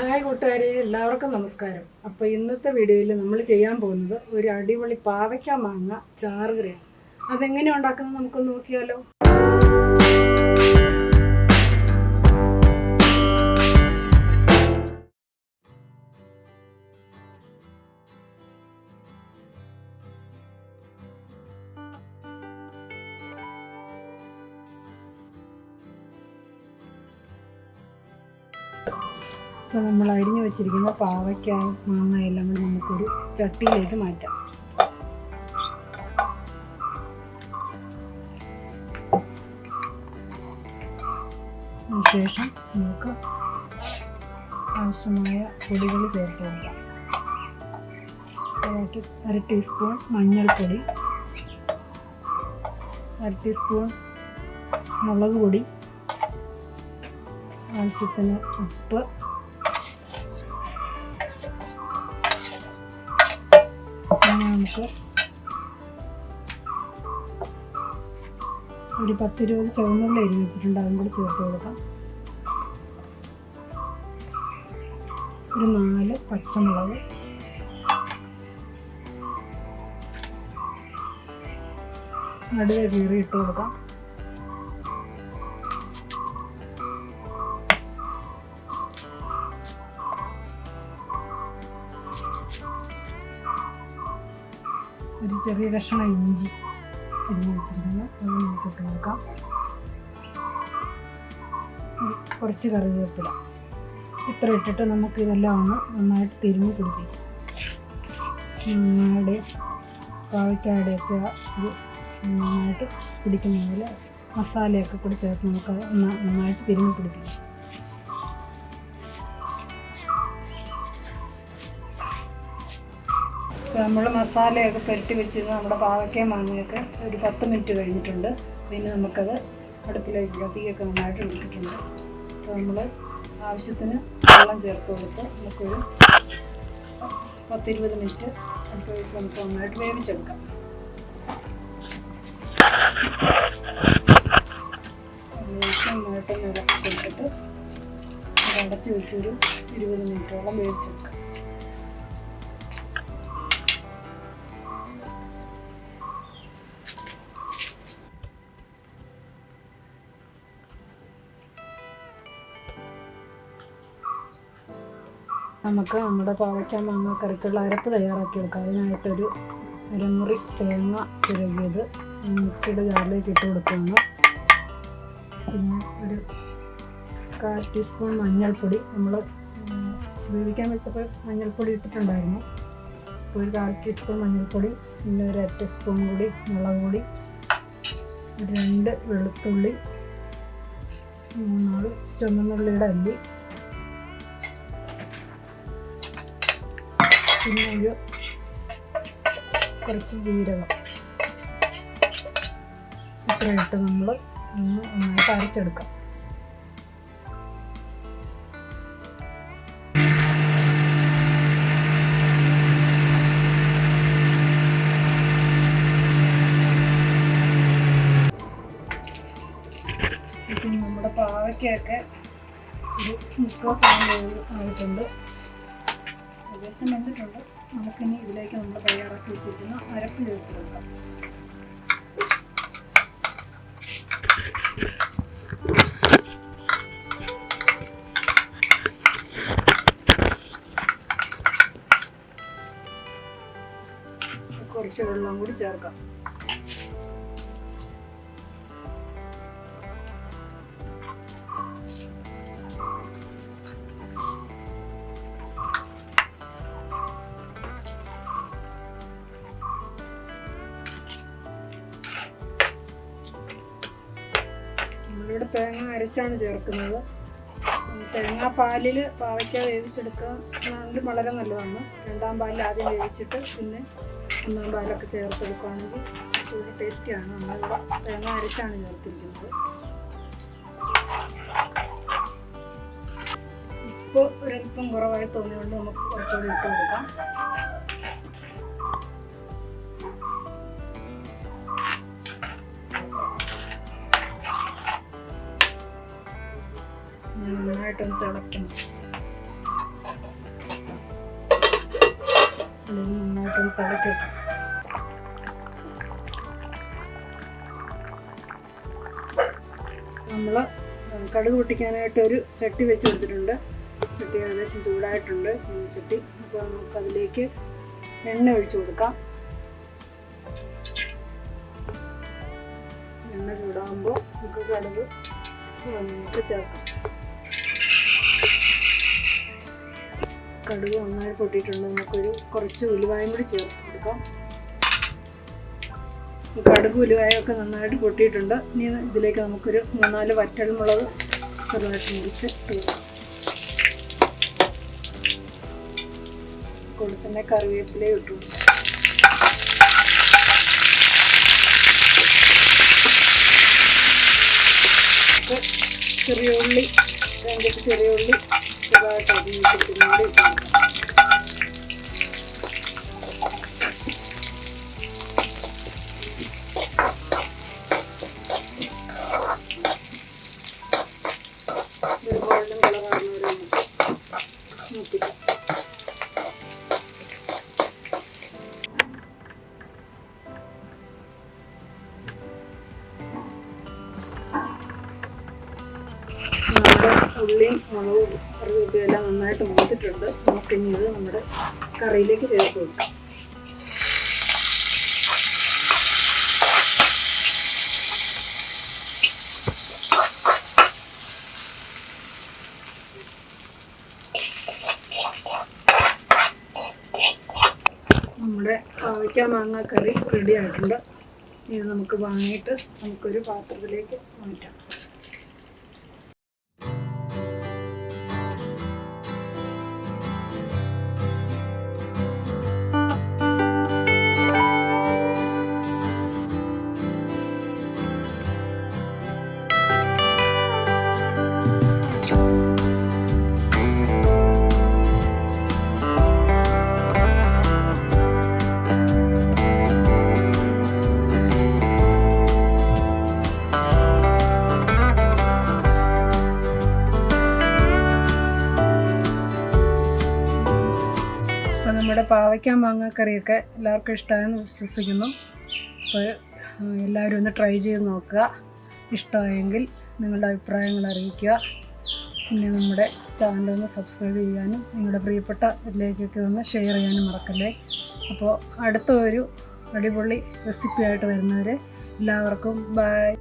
Hi കൂട്ടുകാരെ എല്ലാവർക്കും നമസ്കാരം. അപ്പോൾ ഇന്നത്തെ വീഡിയോയിൽ നമ്മൾ ചെയ്യാൻ പോകുന്നത് ഒരു അടിപൊളി പാവയ്ക്ക മാങ്ങ ചാറുകറിയാണ്. അതെങ്ങനെ ഉണ്ടാക്കുന്നത് നമുക്കൊന്ന് നോക്കിയാലോ? ഇപ്പോൾ നമ്മൾ അരിഞ്ഞു വെച്ചിരിക്കുന്ന പാവയ്ക്ക മാങ്ങ എല്ലാം കൂടി നമുക്കൊരു ചട്ടിയിലേക്ക് മാറ്റാം. അതിനുശേഷം നമുക്ക് ആവശ്യമായ പൊടികൾ ചേർത്ത് കൊടുക്കാം. അര ടീസ്പൂൺ മഞ്ഞൾപ്പൊടി അര ടീസ്പൂൺ മുളക് പൊടി ആവശ്യത്തിന് ഉപ്പ് നമുക്ക് ഒരു പത്തിരുപത് ചുവന്നുള്ളി അരി വെച്ചിട്ടുണ്ട് അതും കൂടി ചേർത്ത് കൊടുക്കാം. ഒരു നാല് പച്ചമുളക്. നടുവേ കീറി ഇട്ട് കൊടുക്കാം. ഒരു ചെറിയ കഷ്ണം ഇഞ്ചി അരിഞ്ഞ് വെച്ചിരിക്കുന്നു. അത് നമുക്ക് ഇട്ട് കൊടുക്കാം. കുറച്ച് കറിവേപ്പില. ഇത്ര ഇട്ടിട്ട് നമുക്ക് ഇതെല്ലാം ഒന്ന് നന്നായിട്ട് തിരുമ്മി പിടിപ്പിക്കാം. നന്നാടെ പാവയ്ക്കാടെയൊക്കെ ഇത് നന്നായിട്ട് പിടിക്കുന്നതിൽ മസാലയൊക്കെ കൂടി ചേർത്ത് നമുക്ക് നന്നായിട്ട് തിരുമ്മി പിടിപ്പിക്കാം. നമ്മൾ മസാലയൊക്കെ പുരട്ടി വെച്ചിരുന്ന നമ്മുടെ പാവയ്ക്ക മാങ്ങയൊക്കെ ഒരു പത്ത് മിനിറ്റ് കഴിഞ്ഞിട്ടുണ്ട്. പിന്നെ നമുക്കത് അടുപ്പിലേക്ക് തീയൊക്കെ നന്നായിട്ട് എടുത്തിട്ടുണ്ട്. അപ്പോൾ നമ്മൾ ആവശ്യത്തിന് വെള്ളം ചേർത്ത് കൊടുത്ത് നമുക്കൊരു പത്തിരുപത് മിനിറ്റ് അടുത്ത വെച്ച് നമുക്ക് നന്നായിട്ട് വേവിച്ചെടുക്കാം. വേവിച്ച് നന്നായിട്ട് നിറച്ച് കൊടുത്തിട്ട് വെച്ചൊരു ഇരുപത് മിനിറ്റോളം വേവിച്ചെടുക്കാം. നമുക്ക് നമ്മുടെ പാവയ്ക്ക മാങ്ങ കറിക്കുള്ള അരപ്പ് തയ്യാറാക്കി എടുക്കാം. അതിനായിട്ടൊരു അരമുറി തേങ്ങ ചിരകിയത് മിക്സിയുടെ ജാറിലേക്ക് ഇട്ട് കൊടുക്കുന്നു പിന്നെ ഒരു കാൽ ടീസ്പൂൺ മഞ്ഞൾപ്പൊടി. നമ്മൾ വേവിക്കാൻ വെച്ചപ്പോൾ മഞ്ഞൾപ്പൊടി ഇട്ടിട്ടുണ്ടായിരുന്നു. അപ്പോൾ ഒരു കാൽ ടീസ്പൂൺ മഞ്ഞൾപ്പൊടി പിന്നെ ഒരു അര ടീസ്പൂൺ കൂടി മുളക് പൊടി രണ്ട് വെളുത്തുള്ളി മൂന്നാൽ ചുമന്നുള്ളിയുടെ അല്ലി പിന്നെ ഒരു കുറച്ച് ജീരകം. ഇത്ര ഇട്ട് നമ്മൾ ഒന്ന് നന്നായിട്ട് അരച്ചെടുക്കാം. നമ്മുടെ പാവയ്ക്കൊക്കെ ഒരു മുപ്പത് ആയിട്ടുണ്ട്. ഏകദേശം വെന്തിട്ടുണ്ട് നമുക്കിനി ഇതിലേക്ക് നമ്മൾ തയ്യാറാക്കി വെച്ചിരിക്കുന്ന അരപ്പ് ചേർത്ത് കൊടുക്കാം. കുറച്ച് വെള്ളം കൂടി ചേർക്കാം. തേങ്ങ അരച്ചാണ് ചേർക്കുന്നത്. തേങ്ങാ പാലിൽ പാവയ്ക്ക വേവിച്ചെടുക്കുക. വളരെ നല്ലതാണ്. രണ്ടാം പാലിൽ ആദ്യം വേവിച്ചിട്ട് പിന്നെ ഒന്നാം പാലൊക്കെ ചേർത്തെടുക്കുകയാണെങ്കിൽ ചൂട് ടേസ്റ്റിയാണ് നമ്മളിവിടെ തേങ്ങ അരച്ചാണ് ചേർത്തിരിക്കുന്നത്. ഉപ്പ് ഒരല്പം കുറവായി തോന്നിയുകൊണ്ട് നമുക്ക് കുറച്ചുകൂടി ഇട്ട് കൊടുക്കാം നന്നായിട്ടൊന്ന് തിളക്കണം നന്നായിട്ടൊന്ന് തിളക്കട്ടെ നമ്മൾ കടുക് പൊട്ടിക്കാനായിട്ട് ഒരു ചട്ടി വെച്ച് കൊടുത്തിട്ടുണ്ട്. ചട്ടി ഏകദേശം ചൂടായിട്ടുണ്ട്. ചട്ടി. അപ്പോൾ നമുക്ക് അതിലേക്ക് എണ്ണ ഒഴിച്ചു കൊടുക്കാം. എണ്ണ ചൂടാകുമ്പോൾ നമുക്ക് കടുക് ചേർക്കാം. കടുക് നന്നായി പൊട്ടിയിട്ടുണ്ട്. നമുക്കൊരു കുറച്ച് ഉലുവായും കൂടി ചേർത്ത് കൊടുക്കാം. ഈ കടുക് ഉലുവായൊക്കെ നന്നായിട്ട് പൊട്ടിയിട്ടുണ്ട്. ഇനി ഇതിലേക്ക് നമുക്കൊരു മൂന്നാൽ വറ്റൽ മുളക് ചെറുതായിട്ട് മുറിച്ച് ഇട്ട് കൊടുക്കാം. കറിവേപ്പിലയും ഇട്ടു ചെറിയ ഉള്ളി രണ്ട് ചെറിയ ഉള്ളി ചെറുതായിട്ട് അരിഞ്ഞിട്ട് കൂടി നന്നായിട്ട് മൂത്തിട്ടുണ്ട് നമുക്കിനി ഇത് നമ്മുടെ കറിയിലേക്ക് ചേർത്ത് കൊടുക്കാം. നമ്മുടെ പാവയ്ക്ക മാങ്ങ കറി റെഡി ആയിട്ടുണ്ട്. ഇത് നമുക്ക് വാങ്ങിയിട്ട് നമുക്കൊരു പാത്രത്തിലേക്ക് മാറ്റാം. അപ്പോൾ നമ്മുടെ പാവയ്ക്ക മാങ്ങാക്കറിയൊക്കെ എല്ലാവർക്കും ഇഷ്ടമായെന്ന് വിശ്വസിക്കുന്നു. അപ്പോൾ എല്ലാവരും ഒന്ന് ട്രൈ ചെയ്ത് നോക്കുക. ഇഷ്ടമായെങ്കിൽ നിങ്ങളുടെ അഭിപ്രായങ്ങൾ അറിയിക്കുക. പിന്നെ നമ്മുടെ ചാനൽ ഒന്ന് സബ്സ്ക്രൈബ് ചെയ്യാനും നിങ്ങളുടെ പ്രിയപ്പെട്ട ഇതിലേക്കൊക്കെ ഒന്ന് ഷെയർ ചെയ്യാനും മറക്കല്ലേ. അപ്പോൾ അടുത്ത ഒരു അടിപൊളി റെസിപ്പിയായിട്ട് വരുന്നവരെ എല്ലാവർക്കും ബൈ